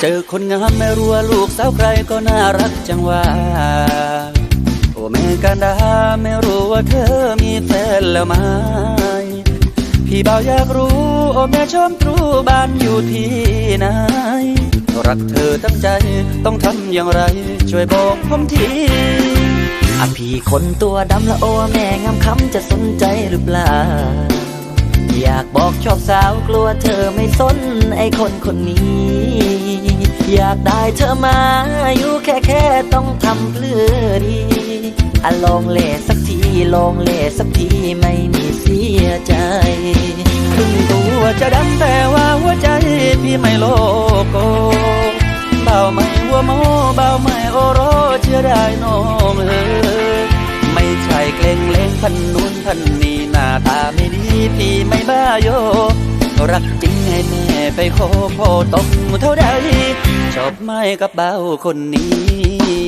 เจอคนงามไม่รู้ว่าลูกสาวใครก็น่ารักจังว่าโอแม่กันดาไม่รู้ว่าเธอมีแฟนแล้วไหมพี่เบ่าวอยากรู้โอแม่ชมตรูบ้านอยู่ที่ไหนรักเธอตั้งใจต้องทำอย่างไร ช่วยบอกผมทีอะพี่คนตัวดำละโอแม่งามคำจะสนใจหรือเปล่า อยากบอกชอบสาวกลัวเธอไม่สนไอคนคนนี้ากได้เธอมา อยู่แค่แค่ต้องทำเพื่อดีอะลองเล่สักทีลองเล่สักทีไม่มีเสียใจถึงตัวจะดำแต่ว่าหัวใจพี่ไม่โลโกเบาไม่หัวโมเบาไม่โอโรเชื่อได้น้องเออไม่ใช่เกรงเล่งพันนู้นพันนี้หน้าตาไม่ดีพี่ไม่บ้าโย รักจริงให้แม่ไปขอพ่อตกเท่าใดชอบไม่กับเบ้าคนนี้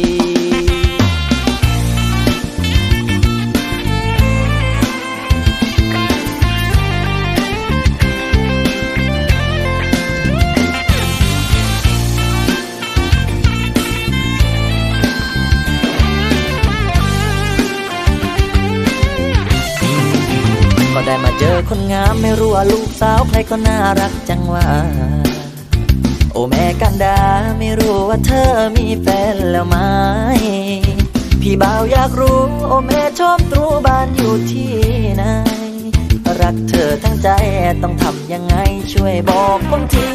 ได้มาเจอคนงามไม่รู้ว่าลูกสาวใครก็น่ารักจังว่า โอ้แม่กันดาไม่รู้ว่าเธอมีแฟนแล้วไหมพี่บ่าวอยากรู้ โอ้แม่ชอบตรูบ้านอยู่ที่ไหนรักเธอทั้งใจต้องทำยังไงช่วยบอกผมที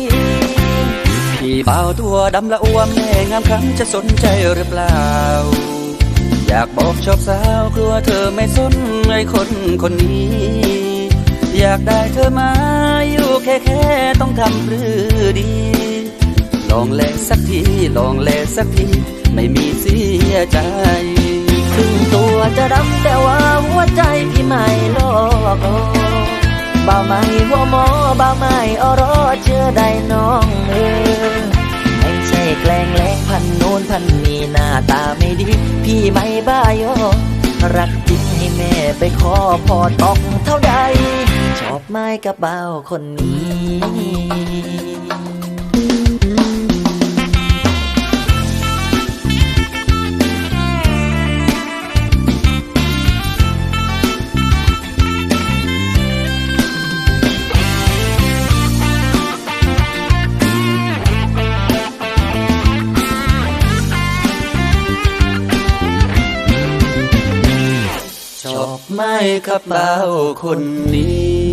พี่บ่าวตัวดำละอ้วมแม่งามคำจะสนใจหรือเปล่าากบอกชอบสาวกลัวเธอไม่สนไอ้คนคนนี้ อยากได้เธอมาอยู่แค่แค่ต้องทำหรือดี ลองแลสักทีลองแลสักทีไม่มีเสียใจถึงตัวจะดำแต่ว่าหัวใจพี่ไม่โลกบ่าไม่หัวหมอบ่าไม่อรอเชื่อได้น้องเออ แกล้งแล้งพันโน้นพันนี้หน้าตาไม่ดี พี่ไม่บ้ายอรักจริงให้แม่ไปขอพอตอกเท่าใด ชอบไม้กระเบ่าคนนี้ ไหม่กับเบาคนนี้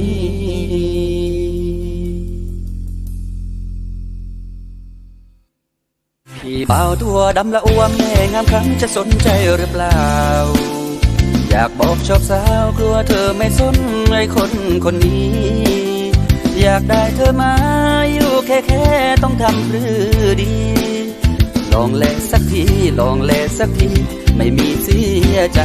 พี่เบาตัวดำละอ้วมแม่งามคำจะสนใจหรือเปล่า อยากบอกชอบสาวกลัวเธอไม่สนไอ้คนคนนี้ อยากได้เธอมาอยู่แค่แค่ต้องทำหรือดี ลองแลสักทีลองแลสักที ไม่มีเสียใจ